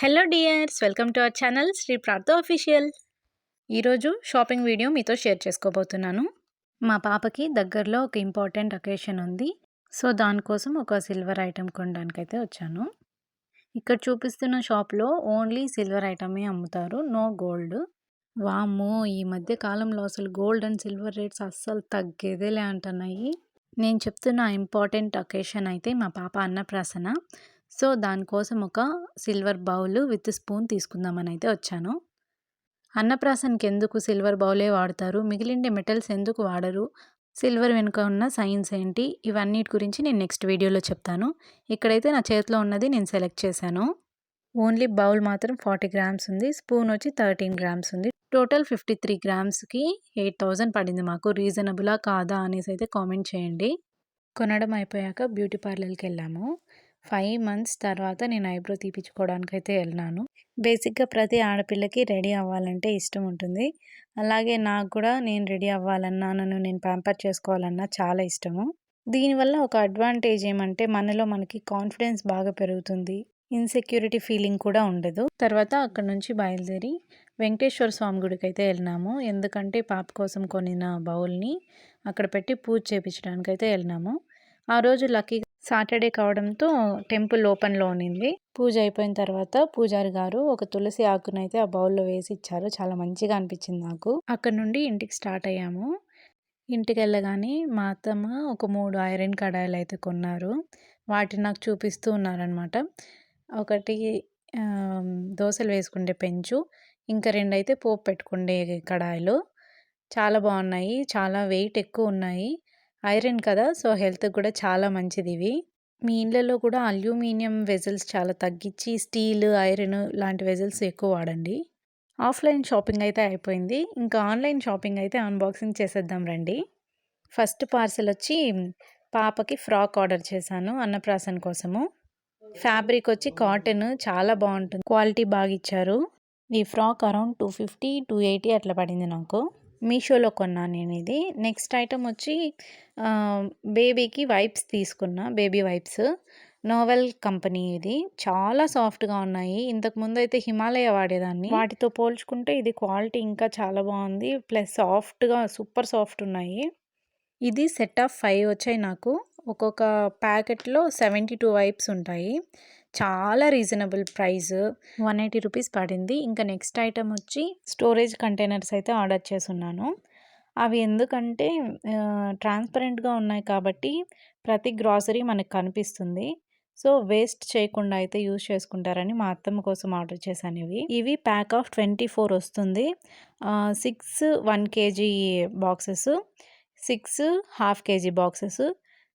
Hello dears welcome to our channel Sri Prartha official ఈరోజు shopping video మీతో share చేసుకోబోతున్నాను. మా పాపకి దగ్గరలో ఒక ఇంపార్టెంట్ అకేషన్ ఉంది. సో దానికోసం ఒక సిల్వర్ ఐటెం కొనడానికైతే వచ్చాను. ఇక్కడ చూపిస్తున్న షాప్లో ఓన్లీ సిల్వర్ ఐటమే అమ్ముతారు. నో గోల్డ్ వామ్మో ఈ మధ్య కాలంలో అసలు గోల్డ్ అండ్ సిల్వర్ రేట్స్ అస్సలు తగ్గేదేలే అంటున్నాయి. నేను చెప్తున్న ఇంపార్టెంట్ అకేషన్ అయితే మా పాప అన్నప్రాసన. సో దానికోసం ఒక సిల్వర్ బౌల్ విత్ స్పూన్ తీసుకుందామని అయితే వచ్చాను. అన్నప్రాసనకి ఎందుకు సిల్వర్ బౌలే వాడతారు? మిగిలిండే మెటల్స్ ఎందుకు వాడరు? సిల్వర్ వెనుక ఉన్న సైన్స్ ఏంటి? ఇవన్నిటి గురించి నేను నెక్స్ట్ వీడియోలో చెప్తాను. ఇక్కడైతే నా చేతిలో ఉన్నది నేను సెలెక్ట్ చేశాను. ఓన్లీ బౌల్ మాత్రం ఫార్టీ గ్రామ్స్ ఉంది. స్పూన్ వచ్చి థర్టీన్ గ్రామ్స్ ఉంది. టోటల్ ఫిఫ్టీ త్రీ గ్రామ్స్కి ఎయిట్ థౌజండ్ పడింది మాకు. రీజనబులా కాదా అనేసి అయితే కామెంట్ చేయండి. కొనడం అయిపోయాక బ్యూటీ పార్లర్కి వెళ్ళాము. ఫైవ్ మంత్స్ తర్వాత నేను ఐబ్రో తీపించుకోవడానికి అయితే వెళ్ళినాను బేసిక్గా ప్రతి ఆడపిల్లకి రెడీ అవ్వాలంటే ఇష్టం ఉంటుంది. అలాగే నాకు కూడా నేను రెడీ అవ్వాలన్నా నన్ను నేను ప్యాంపర్ చేసుకోవాలన్నా చాలా ఇష్టము. దీనివల్ల ఒక అడ్వాంటేజ్ ఏమంటే మనలో మనకి కాన్ఫిడెన్స్ బాగా పెరుగుతుంది. ఇన్సెక్యూరిటీ ఫీలింగ్ కూడా ఉండదు. తర్వాత అక్కడ నుంచి బయలుదేరి వెంకటేశ్వర స్వామి గుడికి అయితే వెళ్ళినాము ఎందుకంటే పాప కోసం కొనిన బౌల్ని అక్కడ పెట్టి పూజ చేయించడానికి అయితే వెళ్ళినాము ఆ రోజు లక్కీ సాటర్డే కావడంతో టెంపుల్ ఓపెన్లో ఉన్నింది. పూజ అయిపోయిన తర్వాత పూజారి గారు ఒక తులసి ఆకునైతే ఆ బౌల్లో వేసి ఇచ్చారు చాలా మంచిగా అనిపించింది నాకు. అక్కడ నుండి ఇంటికి స్టార్ట్ అయ్యాము. ఇంటికి వెళ్ళగానే మా అత్తమ్మ ఒక మూడు ఐరన్ కడాయిలు అయితే కొన్నారు. వాటిని నాకు చూపిస్తూ ఉన్నారనమాట ఒకటి దోశలు వేసుకుండే పెంచు ఇంకా రెండు అయితే పోపు పెట్టుకుండే కడాయిలు. చాలా బాగున్నాయి. చాలా వెయిట్ ఎక్కువ ఉన్నాయి. ఐరన్ కదా! సో హెల్త్కి కూడా చాలా మంచిది ఇవి. మీ ఇళ్ళలో కూడా అల్యూమినియం వెజల్స్ చాలా తగ్గించి స్టీల్ ఐరన్ లాంటి వెజల్స్ ఎక్కువ వాడండి. ఆఫ్లైన్ షాపింగ్ అయితే అయిపోయింది. ఇంకా ఆన్లైన్ షాపింగ్ అయితే అన్బాక్సింగ్ చేసేద్దాం రండి. ఫస్ట్ పార్సల్ వచ్చి పాపకి ఫ్రాక్ ఆర్డర్ చేశాను అన్నప్రాసన కోసము. ఫ్యాబ్రిక్ వచ్చి కాటన్ చాలా బాగుంటుంది. క్వాలిటీ బాగా ఇచ్చారు. ఈ frock around two fifty two eighty అట్లా పడింది నాకు. మీషోలో కొన్నాను నేను ఇది నెక్స్ట్ ఐటమ్ వచ్చి బేబీకి వైప్స్ తీసుకున్నా బేబీ వైప్స్. నోవెల్ కంపెనీ ఇది. చాలా సాఫ్ట్గా ఉన్నాయి. ఇంతకు ముందు అయితే హిమాలయ వాడేదాన్ని. వాటితో పోల్చుకుంటే ఇది క్వాలిటీ ఇంకా చాలా బాగుంది. ప్లస్ సాఫ్ట్గా సూపర్ సాఫ్ట్ ఉన్నాయి. ఇది సెట్ ఆఫ్ ఫైవ్ వచ్చాయి నాకు. ఒక్కొక్క ప్యాకెట్లో సెవెంటీ టూ వైప్స్ ఉంటాయి. చాలా reasonable price. One eighty rupees పడింది. ఇంకా నెక్స్ట్ ఐటమ్ వచ్చి స్టోరేజ్ కంటైనర్స్ అయితే ఆర్డర్ చేసున్నాను అవి ఎందుకంటే ట్రాన్స్పరెంట్గా ఉన్నాయి కాబట్టి ప్రతి గ్రాసరీ మనకు కనిపిస్తుంది. సో వేస్ట్ చేయకుండా అయితే యూజ్ చేసుకుంటారని మా అత్తమ్మ కోసం ఆర్డర్ చేశాను ఇవి. ఇవి ప్యాక్ ఆఫ్ ట్వంటీ ఫోర్ వస్తుంది. Six one KG boxes six half KG boxes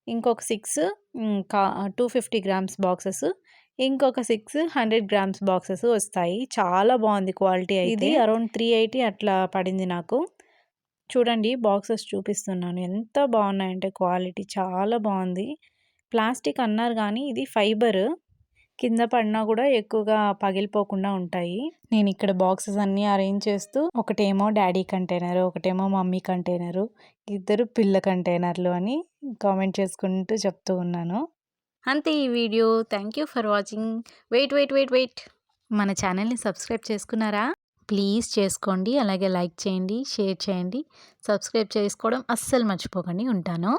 ఇంకొక six two fifty grams boxes ఇంకొక సిక్స్ హండ్రెడ్ గ్రామ్స్ బాక్సెస్ వస్తాయి. చాలా బాగుంది క్వాలిటీ ఇది అరౌండ్ త్రీ ఎయిటీ అట్లా పడింది నాకు. చూడండి బాక్సెస్ చూపిస్తున్నాను. ఎంత బాగున్నాయంటే క్వాలిటీ. చాలా బాగుంది. ప్లాస్టిక్ అన్నారు కానీ ఇది ఫైబర్. కింద పడినా కూడా ఎక్కువగా పగిలిపోకుండా ఉంటాయి. నేను ఇక్కడ బాక్సెస్ అన్నీ అరేంజ్ చేస్తూ ఒకటేమో డాడీ కంటైనర్ ఒకటేమో మమ్మీ కంటైనరు ఇద్దరు పిల్ల కంటైనర్లు అని కామెంట్ చేసుకుంటూ చెప్తూ ఉన్నాను. అంతే ఈ video. Thank you for watching wait wait wait wait మన ఛానల్ని సబ్స్క్రైబ్ చేసుకున్నారా? ప్లీజ్ చేసుకోండి. అలాగే లైక్ చేయండి షేర్ చేయండి. సబ్స్క్రైబ్ చేసుకోవడం అస్సలు మర్చిపోకండి. ఉంటాను.